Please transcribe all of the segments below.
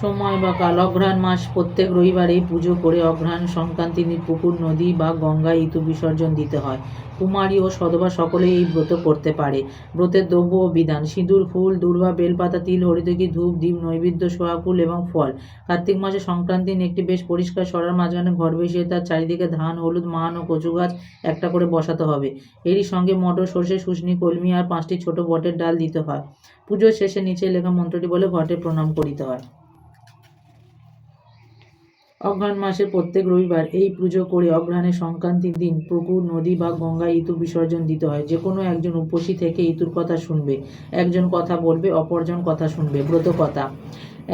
সময় বা কাল অঘ্রাণ মাস প্রত্যেক রবিবারেই পুজো করে অঘ্রাণ সংক্রান্তি পুকুর, নদী বা গঙ্গায় ইতু বিসর্জন দিতে হয়। কুমারী ও সধবা সকলেই এই ব্রত করতে পারে। ব্রতের দ্রব্য ও বিধান, সিঁদুর, ফুল, দূর্বা, বেলপাতা, তিল হরিতকি ধূপ দ্বীপ নৈবেদ্য, সোয়া ফুল এবং ফল। কার্তিক মাসে সংক্রান্তি একটি বেশ পরিষ্কার সরার মাঝখানে ঘর বসিয়ে তার চারিদিকে ধান, হলুদ, মান ও কচু গাছ একটা করে বসাতে হবে। এরই সঙ্গে মটর, সর্ষে, শুশনি, কলমি আর পাঁচটি ছোট বটের ডাল দিতে হয়। পুজোর শেষে নিচে লেখা মন্ত্রটি বলে ঘটে প্রণাম করিতে হয়। অঘ্রাণ মাসে প্রত্যেক রবিবার এই পুজো করে অঘ্রাণের সংক্রান্তির দিন পুকুর, নদী বা গঙ্গায় ইতু বিসর্জন দিতে হয়। যে কোনো একজন উপসী থেকে ইতুর কথা শুনবে, একজন কথা বলবে, অপরজন কথা শুনবে ব্রত কথা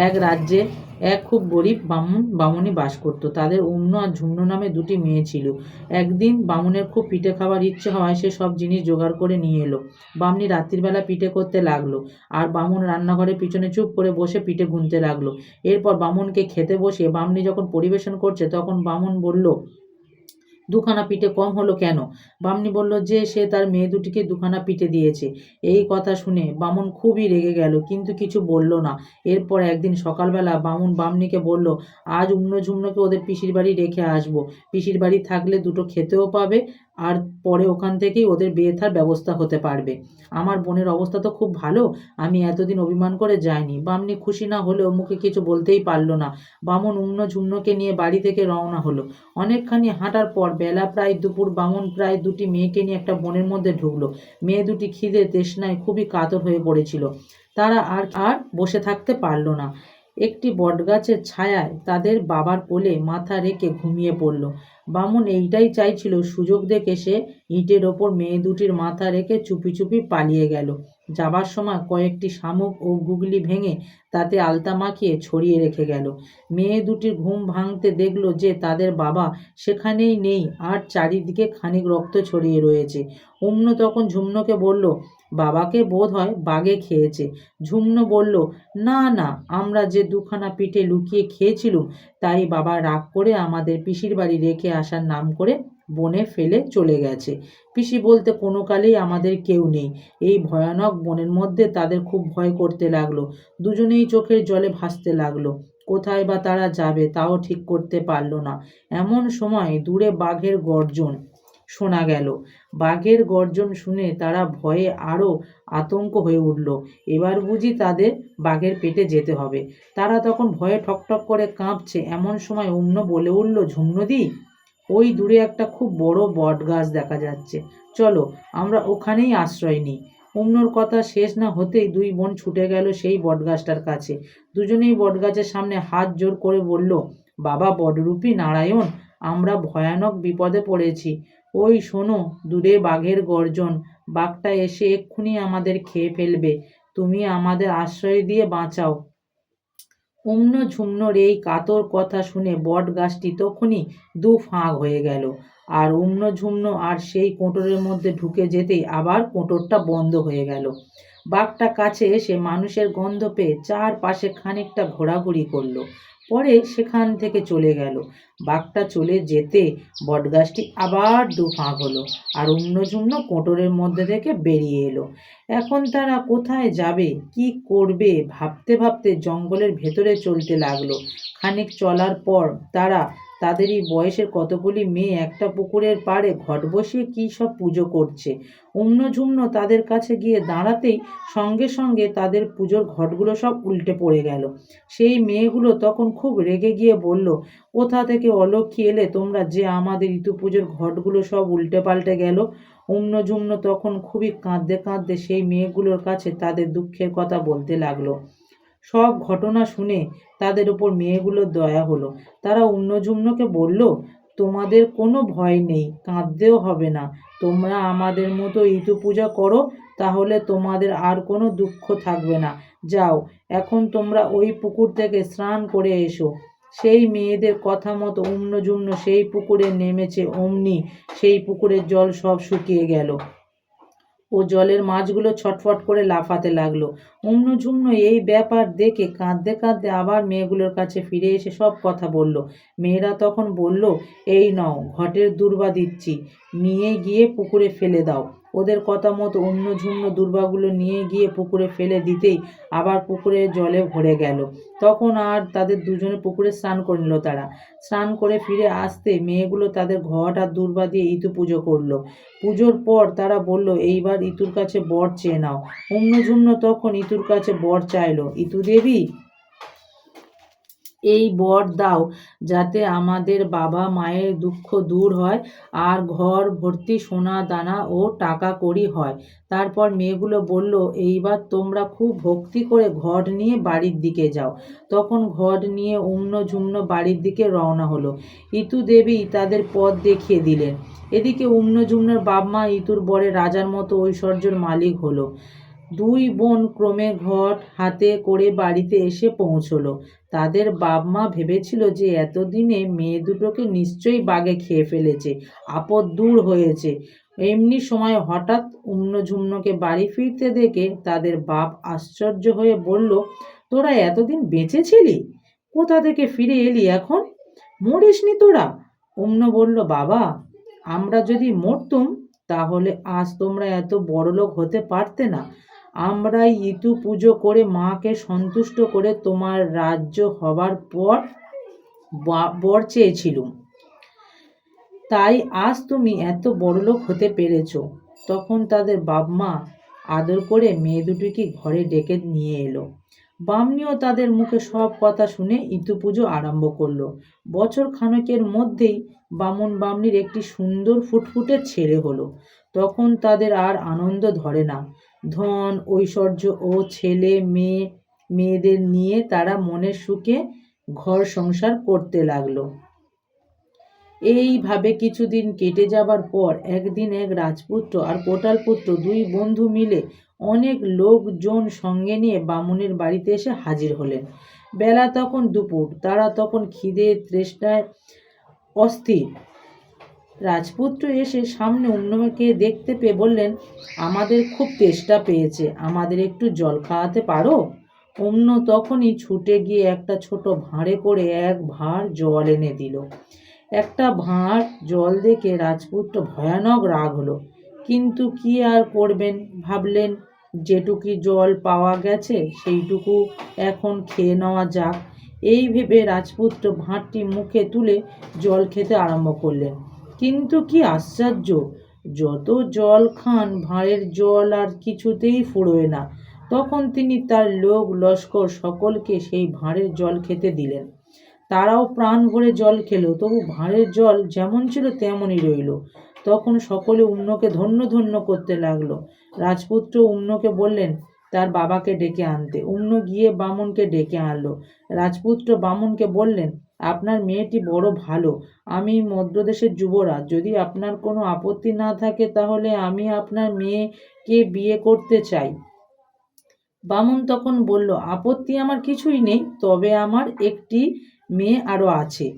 এক রাজ্যে এক খুব গরিব বামুন বামুনি বাস করত। তাদের অন্য আর ঝুমনো নামে দুটি মেয়ে ছিল। একদিন বামুনের খুব পিঠে খাবার ইচ্ছে হওয়ায় সে সব জিনিস জোগাড় করে নিয়ে এলো। বামনি রাত্রিবেলা পিঠে করতে লাগল আর বামুন রান্নাঘরের পিছনে চুপ করে বসে পিঠে গুনতে লাগল। এরপর বামুনকে খেতে বসে বামনি যখন পরিবেশন করছে তখন বামুন বলল দুখানা পিঠে কম হলো কেন? বামনি বলল যে, সে তার মেয়ে দুটিকে দুখানা পিঠে দিয়েছে। এই কথা শুনে বামুন খুবই রেগে গেল, কিন্তু কিছু বলল না। এরপর একদিন সকালবেলা বামুন বামনিকে বলল, আজ উমনো ঝুমনোকে ওদের পিসির বাড়ি রেখে আসব। পিসির বাড়ি থাকলে দুটো খেতেও পাবে আর পরে ওখান থেকেই ওদের বিয়ে থার ব্যবস্থা হতে পারবে। আমার বোনের অবস্থা তো খুব ভালো, আমি এতদিন অভিমান করে যাইনি। বামনি খুশি না হলেও মুখে কিছু বলতেই পারল না। বামুন উম্ন ঝুমনোকে নিয়ে বাড়ি থেকে রওনা হলো। অনেকখানি হাঁটার পর বেলা প্রায় দুপুর, বামুন প্রায় দুটি মেয়েকে নিয়ে একটা বনের মধ্যে ঢুকলো। মেয়ে দুটি খিদে, তৃষ্ণায় খুবই কাতর হয়ে পড়েছিল। তারা আর আর বসে থাকতে পারল না। একটি বটগাছের ছায়ায় তাদের বাবার কোলে মাথা রেখে ঘুমিয়ে পড়ল। বামুন এইটাই চাইছিল, সুযোগ দেখে সে ইঁটের ওপর মেয়ে দুটির মাথা রেখে চুপি চুপি পালিয়ে গেল। যাবার সময় কয়েকটি শামুক ও গুগলি ভেঙে তাতে আলতা মাখিয়ে ছড়িয়ে রেখে গেল। মেয়ে দুটির ঘুম ভাঙতে দেখল যে তাদের বাবা সেখানেই নেই আর চারিদিকে খানিক রক্ত ছড়িয়ে রয়েছে। অম্ন তখন ঝুমনোকে বলল, বাবাকে বোধ হয় বাগে খেয়েছে। ঝুমনো বলল, না না, আমরা যে দুখানা পিঠে লুকিয়ে খেয়েছিলুম, তাই বাবা রাগ করে আমাদের পিসির বাড়ি রেখে আসার নাম করে বনে ফেলে চলে গেছে। পিসি বলতে, কোনো কালেই আমাদের কেউ নেই। এই ভয়ানক বনের মধ্যে তাদের খুব ভয় করতে লাগল। দুজনেই চোখের জলে ভাসতে লাগল। কোথায় বা তারা যাবে তাও ঠিক করতে পারল না। এমন সময় দূরে বাঘের গর্জন শোনা গেল। বাঘের গর্জন শুনে তারা ভয়ে আরও আতঙ্ক হয়ে উঠল। এবার বুঝি তাদের বাঘের পেটে যেতে হবে। তারা তখন ভয়ে ঠকঠক করে কাঁপছে। এমন সময় অন্য বলে উঠল, ঝুমনদি ওই দূরে একটা খুব বড় বট গাছ দেখা যাচ্ছে। চলো, আমরা ওখানেই আশ্রয় নিই। অন্যর কথা শেষ না হতেই দুই বোন ছুটে গেল সেই বটগাছটার কাছে। দুজনেই বটগাছের সামনে হাত জোর করে বলল, বাবা বটরূপী নারায়ণ, আমরা ভয়ানক বিপদে পড়েছি। ওই শোনো, দূরে বাঘের গর্জন। বাঘটা এসে এক্ষুনি আমাদের খেয়ে ফেলবে। তুমি আমাদের আশ্রয় দিয়ে বাঁচাও। অম্ন ঝুম্নর এই কাতর কথা শুনে বট গাছটি তখনই দু ফাঁক হয়ে গেল। আর উম্ন ঝুম্ন আর সেই কোটরের মধ্যে ঢুকে যেতেই আবার কোটরটা বন্ধ হয়ে গেল। বাঘটা কাছে এসে মানুষের গন্ধ পেয়ে চারপাশে খানিকটা ঘোরাঘুরি করল। পরে সেখান থেকে চলে গেল। বাঘটা চলে যেতে বটগাছটি আবার দু ফাঁক হলো আর অন্যজন্য কোটরের মধ্যে থেকে বেরিয়ে এলো। এখন তারা কোথায় যাবে, কি করবে, ভাবতে ভাবতে জঙ্গলের ভেতরে চলতে লাগল। খানিক চলার পর তারা তাদেরই বয়সের কতগুলি মেয়ে একটা পুকুরের পাড়ে ঘট বসিয়ে কী সব পুজো করছে? অন্য ঝুমনো তাদের কাছে গিয়ে দাঁড়াতেই সঙ্গে সঙ্গে তাদের পুজোর ঘটগুলো সব উল্টে পড়ে গেল। সেই মেয়েগুলো তখন খুব রেগে গিয়ে বলল, কোথা থেকে অলক্ষী এলে তোমরা যে আমাদের ঋতু পুজোর ঘটগুলো সব উল্টে পাল্টে গেল? অন্য ঝুমনো তখন খুবই কাঁদতে কাঁদতে সেই মেয়েগুলোর কাছে তাদের দুঃখের কথা বলতে লাগল। সব ঘটনা শুনে তাদের ওপর মেয়েগুলোর দয়া হলো। তারা অন্যজুম্নকে বলল, তোমাদের কোনো ভয় নেই, কাঁদতেও হবে না। তোমরা আমাদের মতো ঋতু পূজা করো, তাহলে তোমাদের আর কোনো দুঃখ থাকবে না। যাও, এখন তোমরা ওই পুকুর থেকে স্নান করে এসো। সেই মেয়েদের কথা মতো অন্যজুম্ন সেই পুকুরে নেমেছে অমনি। সেই পুকুরের জল সব শুকিয়ে গেল। ও জলের মাছগুলো ছটফট করে লাফাতে লাগল। ঝুমন এই ব্যাপার দেখে কাঁদতে কাঁদতে আবার মেয়েগুলোর কাছে ফিরে এসে সব কথা বলল। মেয়েরা তখন বলল, এই নাও, ঘটের দুর্বা দিচ্ছি। নিয়ে গিয়ে পুকুরে ফেলে দাও। ওদের কথা মতো অন্য ঝুমনো দুর্বাগুলো নিয়ে গিয়ে পুকুরে ফেলে দিতেই আবার পুকুরে জলে ভরে গেল। তখন আর তাদের দুজনে পুকুরে স্নান করে নিল তারা। স্নান করে ফিরে আসতে মেয়েগুলো তাদের ঘট আর দুর্বা দিয়ে ইতু পুজো করল। পুজোর পর তারা বলল, এইবার ইতুর কাছে বর চেয়ে নাও। অন্য ঝুমনো তখন ইতুর কাছে বর চাইলো, ইতু দেবী এই বর দাও, যাতে আমাদের বাবা মায়ের দুঃখ দূর হয় আর ঘর ভর্তি সোনা দানা ও টাকা কড়ি হয়। তারপর মেয়েগুলো বলল, এইবার তোমরা খুব ভক্তি করে ঘর নিয়ে বাড়ির দিকে যাও। তখন ঘট নিয়ে উম্ন ঝুম্ন বাড়ির দিকে রওনা হলো। ইতু দেবী তাদের পথ দেখিয়ে দিলেন। এদিকে উম্ন ঝুম্নর বাপমা ইতুর বরে রাজার মতো ঐশ্বর্যের মালিক হলো। দুই বোন ক্রমে ঘট হাতে করে বাড়িতে এসে পৌঁছলো। তাদের বাপ মা ভেবেছিল যে এতদিনে মেয়ে দুটোকে নিশ্চয়ই বাগে খেয়ে ফেলেছে, আপদ দূর হয়েছে। এমনি সময় হঠাৎ উম্ন ঝুম্নকে বাড়ি ফিরতে দেখে তাদের বাপ আশ্চর্য হয়ে বলল, তোরা এতদিন বেঁচে ছিলি কোথা থেকে ফিরে এলি এখন? মরিসনি তোরা? উম্ন বলল, বাবা, আমরা যদি মরতুম, তাহলে আজ তোমরা এত বড়লোক হতে পারতে না। আমরাই ইতু পুজো করে মাকে সন্তুষ্ট করে তোমার রাজ্য হবার পর বর চেয়েছিলুম। তাই আজ তুমি এত বড়লোক হতে পেরেছ। তখন তাদের বাপ মা আদর করে মেয়ে দুটিকে ঘরে ডেকে নিয়ে এলো। বামনিও তাদের মুখে সব কথা শুনে ইতু পুজো আরম্ভ করল। বছর খানেকের মধ্যেই বামুন বামনির একটি সুন্দর ফুটফুটে ছেলে হলো। তখন তাদের আর আনন্দ ধরে না। ধন, ঐশ্বর্য ও ছেলে মেয়ে, মেয়েদের নিয়ে তারা মনের সুখে ঘর সংসার করতে লাগল। এইভাবে কিছুদিন কেটে যাবার পর একদিন এক রাজপুত্র আর কোটাল পুত্র দুই বন্ধু মিলে অনেক লোকজন সঙ্গে নিয়ে বামুনের বাড়িতে এসে হাজির হলেন। বেলা তখন দুপুর, তারা তখন খিদে তৃষ্ণায় অস্থির। রাজপুত্র এসে সামনে অন্যকে দেখতে পেয়ে বললেন, আমাদের খুব তেষ্টা পেয়েছে। আমাদের একটু জল খাওয়াতে পারো? অন্য তখনই ছুটে গিয়ে একটা ছোট ভাঁড়ে করে এক ভাঁড় জল এনে দিল। একটা ভাঁড় জল দেখে রাজপুত্র ভয়ানক রাগ হলো। কিন্তু কি আর করবেন? ভাবলেন। যেটুকি জল পাওয়া গেছে, সেইটুকু এখন খেয়ে নেওয়া যাক। এই ভেবে রাজপুত্র ভাঁড়টি মুখে তুলে জল খেতে আরম্ভ করলেন। কিন্তু কি আশ্চর্য, যত জল খান ভাঁড়ের জল আর কিছুতেই ফুরোয় না। তখন তিনি তার লোক লস্কর সকলকে সেই ভাঁড়ের জল খেতে দিলেন। তারাও প্রাণ ভরে জল খেলো, তবু ভাঁড়ের জল যেমন ছিল তেমনই রইল। তখন সকলে উম্নকে ধন্য ধন্য করতে লাগল। রাজপুত্র উম্নকে বললেন, তার বাবাকে ডেকে আনতে। উম্ন গিয়ে বামুনকে ডেকে আনলো। রাজপুত্র বামুনকে বললেন আপনার মেয়েটি বড় ভালো। আমি মধ্যদেশের যুবরাজ। যদি আপনার কোনো আপত্তি না থাকে, তাহলে আমি আপনার মেয়েকে বিয়ে করতে চাই। বামুন তখন বলল, আপত্তি আমার কিছুই নেই, তবে আমার একটি মেয়ে আরও আছে।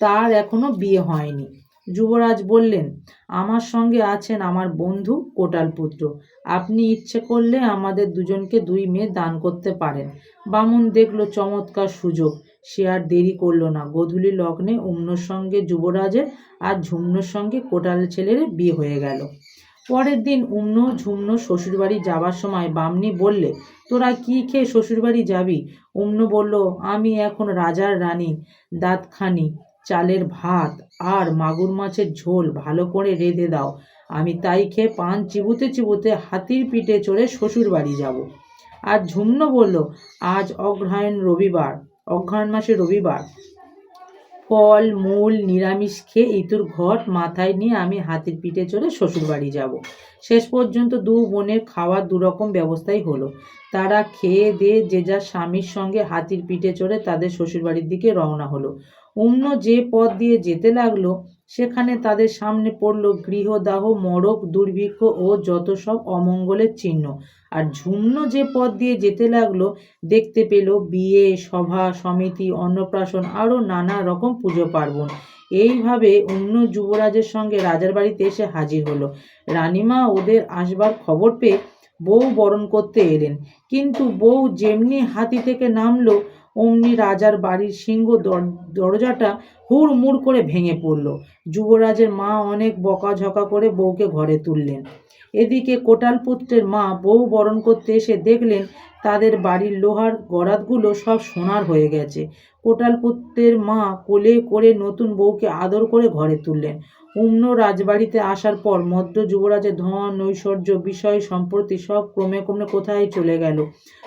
তার এখনও বিয়ে হয়নি। যুবরাজ বললেন, আমার সঙ্গে আছেন আমার বন্ধু কোটাল পুত্র। আপনি ইচ্ছে করলে আমাদের দুজনকে দুই মেয়ে দান করতে পারেন। বামুন দেখল চমৎকার সুযোগ। সে আর দেরি করল না। গোধূলি লগ্নে উম্নর সঙ্গে যুবরাজের আর ঝুমনোর সঙ্গে কোটাল ছেলের বিয়ে হয়ে গেল। পরের দিন উম্ন ঝুমনো শ্বশুরবাড়ি যাবার সময় বামনি বললে, তোরা কি খেয়ে শ্বশুরবাড়ি যাবি? উম্ন বলল, আমি এখন রাজার রানী, দাঁতখানি, চালের ভাত আর মাগুর মাছের ঝোল ভালো করে রেঁধে দাও। আমি তাই খেয়ে পান চিবুতে চিবুতে হাতির পিঠে চড়ে শ্বশুর বাড়ি যাব। আর ঝুমন বলল, আজ অগ্রহায়ণ রবিবার অগ্রহায়ণ মাসে রবিবার। ফল, মূল, নিরামিষ খেয়ে ইতুর ঘট মাথায় নিয়ে আমি হাতির পিঠে চড়ে শ্বশুর বাড়ি যাব। শেষ পর্যন্ত দু বোনের খাওয়ার দুরকম ব্যবস্থাই হলো। তারা খেয়ে দিয়ে যে যার স্বামীর সঙ্গে হাতির পিঠে চড়ে তাদের শ্বশুরবাড়ির দিকে রওনা হলো। অন্য যে পথ দিয়ে যেতে লাগল সেখানে তাদের সামনে পড়ল গৃহদাহ, মরক, দুর্ভিক্ষ ও যত সব অমঙ্গলের চিহ্ন। আর ঝুমনো যে পথ দিয়ে যেতে লাগল, দেখতে পেল বিয়ে, সভা, সমিতি, অন্নপ্রাশন আরও নানা রকম পুজো পার্বণ। এইভাবে অন্য যুবরাজের সঙ্গে রাজার বাড়িতে এসে হাজির হলো। রানীমা ওদের আসবার খবর পেয়ে বউ বরণ করতে এলেন। কিন্তু বউ যেমনি হাতি থেকে নামলো, অমনি রাজার বাড়ির সিংহ দর- দরজাটা হুড়মুড় করে ভেঙে পড়ল। যুবরাজের মা অনেক বকাঝকা করে বউকে ঘরে তুললেন। এদিকে কোটালপুত্রের মা বউ বরণ করতে এসে দেখলেন তাদের বাড়ির লোহার গরাদগুলো সব সোনার হয়ে গেছে। কোটালপুত্রের মা কোলে করে নতুন বউকে আদর করে ঘরে তুললেন। অন্য রাজবাড়িতে আসার পর মধ্য যুবরাজের ধন, ঐশ্বর্য, বিষয় সম্প্রতি সব ক্রমে ক্রমে কোথায় চলে গেল?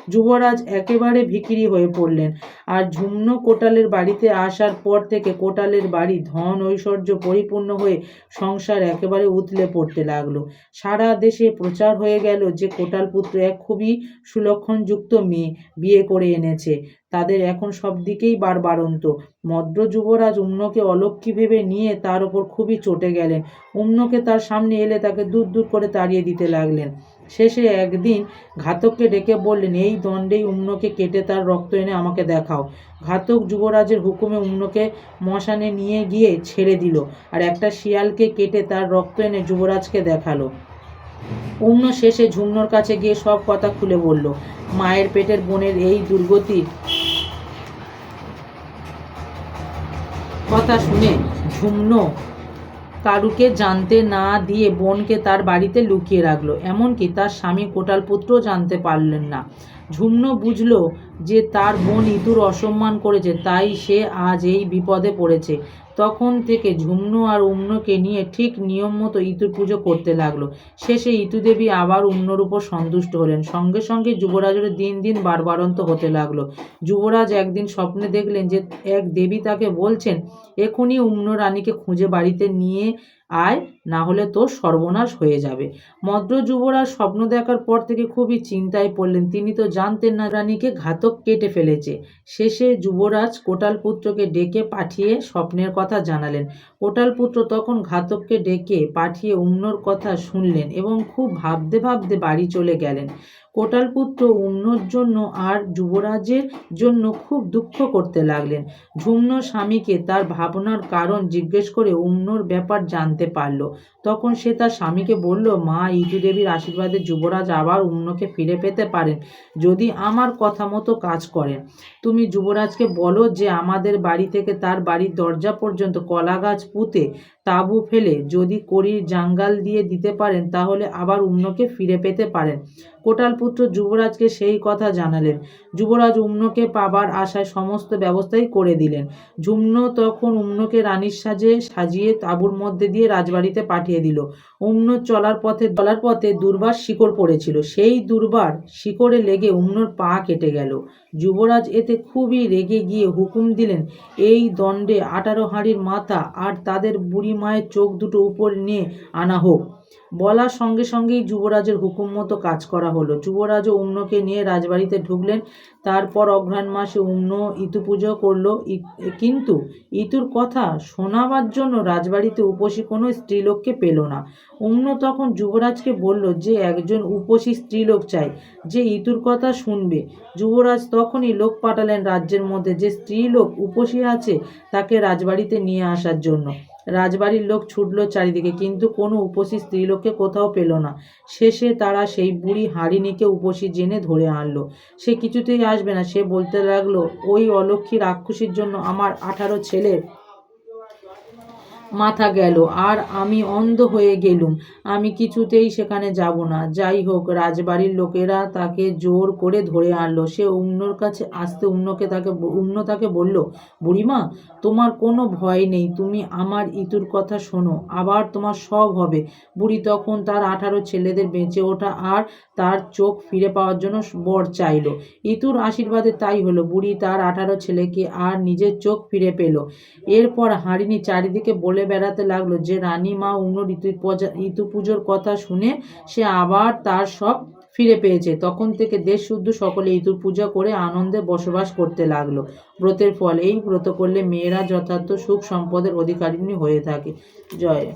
যুবরাজ একেবারে ভিখিরি হয়ে পড়লেন। আর ঝুমনো কোটালের বাড়িতে আসার পর থেকে কোটালের বাড়ি ধন ঐশ্বর্য পরিপূর্ণ হয়ে সংসার একেবারে উতলে পড়তে লাগল। সারা দেশে প্রচার হয়ে গেল যে কোটাল পুত্র এক খুবই সুলক্ষণযুক্ত মেয়ে বিয়ে করে এনেছে। তাদের এখন সব দিকেই বারবারন্ত। মদ্র যুবরাজ উম্নকে অলক্ষী ভেবে নিয়ে তার ওপর খুবই চটে গেলেন। উম্নকে তার সামনে এলে তাকে দূর দূর করে তাড়িয়ে দিতে লাগলেন। শেষে একদিন ঘাতককে ডেকে বললেন, এই দণ্ডেই উম্নকে কেটে তার রক্ত এনে আমাকে দেখাও। ঘাতক যুবরাজের হুকুমে উম্নকে মশানে নিয়ে গিয়ে ছেড়ে দিল আর একটা শিয়ালকে কেটে তার রক্ত এনে যুবরাজকে দেখাল। উম্ন শেষে ঝুমনোর কাছে গিয়ে সব কথা খুলে বলল, মায়ের পেটের বোনের এই দুর্গতি কথা শুনে ঝুমনো কারুকে জানতে না দিয়ে বোনকে তার বাড়িতে লুকিয়ে রাখল। এমনকি তার স্বামী কোটালপুত্রও জানতে পারলেন না। ঝুমনো বুঝলো যে তার বোন ইতুর অসম্মান করেছে, তাই সে আজ এই বিপদে পড়েছে। তখন থেকে ঝুমনু আর উম্নকে নিয়ে ঠিক নিয়ম মতো ইতুর পুজো করতে লাগল। শেষে ইতুদেবী আবার উম্নর উপর সন্তুষ্ট হলেন। সঙ্গে সঙ্গে যুবরাজের দিন দিন বারবারন্ত হতে লাগল। যুবরাজ একদিন স্বপ্নে দেখলেন যে এক দেবী তাকে বলছেন, এখনই উম্ন রানীকে খুঁজে বাড়িতে নিয়ে আয়, না হলে তোর সর্বনাশ হয়ে যাবে। মদ্র যুবরাজ স্বপ্ন দেখার পর থেকে খুবই চিন্তায় পড়লেন। তিনি তো জানতেন না রানীকে ঘাতক কেটে ফেলেছে। শেষে যুবরাজ কোটালপুত্রকে ডেকে পাঠিয়ে স্বপ্নের কথা জানালেন। কোটালপুত্র তখন ঘাতককে ডেকে পাঠিয়ে উম্নর কথা শুনলেন এবং খুব ভাবতে ভাবতে বাড়ি চলে গেলেন। কোটালপুত্র অন্যর জন্য আর যুবরাজের জন্য খুব দুঃখ করতে লাগলেন। ঝুমনো স্বামীকে তার ভাবনার কারণ জিজ্ঞেস করে অন্যর ব্যাপার জানতে পারল। তখন সে তার স্বামীকে বলল, মা ইদু দেবীর আশীর্বাদে যুবরাজ আবার অন্যকে ফিরে পেতে পারেন যদি আমার কথা মতো কাজ করেন তুমি যুবরাজকে বলো যে আমাদের বাড়ি থেকে তার বাড়ির দরজা পর্যন্ত কলা গাছ পুঁতে তাঁবু ফেলে যদি করির জাঙ্গাল দিয়ে দিতে পারেন তাহলে আবার উম্নকে ফিরে পেতে পারেন। কোটালপুত্র যুবরাজকে সেই কথা জানালেন। যুবরাজ উম্নকে পাবার আশায় সমস্ত ব্যবস্থাই করে দিলেন। ঝুম্ন তখন উম্নকে রানীর সাজে সাজিয়ে তাঁবুর মধ্যে দিয়ে রাজবাড়িতে পাঠিয়ে দিল। উম্ন চলার পথে চলার পথে দুর্বার শিকড় পড়েছিল। সেই দুর্বার শিকড়ে লেগে উম্নর পা কেটে গেল। যুবরাজ এতে খুবই রেগে গিয়ে হুকুম দিলেন, এই দণ্ডে আঠারো হাঁড়ির মাথা আর তাদের বুড়ি মায়ের চোখ দুটো উপর নিয়ে আনা হোক। বলার সঙ্গে সঙ্গেই যুবরাজের হুকুম মতো কাজ করা হলো। যুবরাজও উম্নকে নিয়ে রাজবাড়িতে ঢুকলেন। তারপর অঘ্রাণ মাসে উম্ন ইতু পুজো করল কিন্তু ইতুর কথা শোনাবার জন্য রাজবাড়িতে উপসী কোনো স্ত্রীলোককে পেল না। উম্ন তখন যুবরাজকে বলল যে, একজন উপসী স্ত্রীলোক চাই যে ইতুর কথা শুনবে। যুবরাজ তখনই লোক পাঠালেন রাজ্যের মধ্যে যে স্ত্রীলোক উপসী আছে তাকে রাজবাড়িতে নিয়ে আসার জন্য। রাজবাড়ির লোক ছুটল চারিদিকে, কিন্তু কোনো উপসী স্ত্রীলোককে কোথাও পেল না। শেষে তারা সেই বুড়ি হারিণীকে উপসী জেনে ধরে আনলো। সে কিছুতেই আসবে না। সে বলতে লাগল, ওই অলক্ষী রাক্ষসীর জন্য আমার আঠারো ছেলের মাথা গেল, আর আমি অন্ধ হয়ে গেলুম। আমি কিছুতেই সেখানে যাব না। যাই হোক, রাজবাড়ির লোকেরা তাকে জোর করে ধরে আনলো। সে উম্নর কাছে আসতে উম্নকে তাকে উম্ন তাকে বলল, বুড়িমা, তোমার কোনো ভয় নেই। তুমি আমার ইতুর কথা শোনো। আবার তোমার সব হবে। বুড়ি তখন তার আঠারো ছেলেদের বেঁচে ওঠা আর তার চোখ ফিরে পাওয়ার জন্য বর চাইলো। ইতুর আশীর্বাদে তাই হলো। বুড়ি তার আঠারো ছেলেকে আর নিজের চোখ ফিরে পেল। এরপর হারিণী চারিদিকে বলে বেড়াতে লাগল। যে রানী মা অন্য ঋতু ঋতু পুজোর কথা শুনে সে আবার তার সব ফিরে পেয়েছে। তখন থেকে দেশ শুদ্ধ সকলে ইতু পূজা করে আনন্দে বসবাস করতে লাগল। ব্রতের ফল এই ব্রত করলে মেয়েরা যথার্থ সুখ সম্পদের অধিকারিণী হয়ে থাকে। জয়।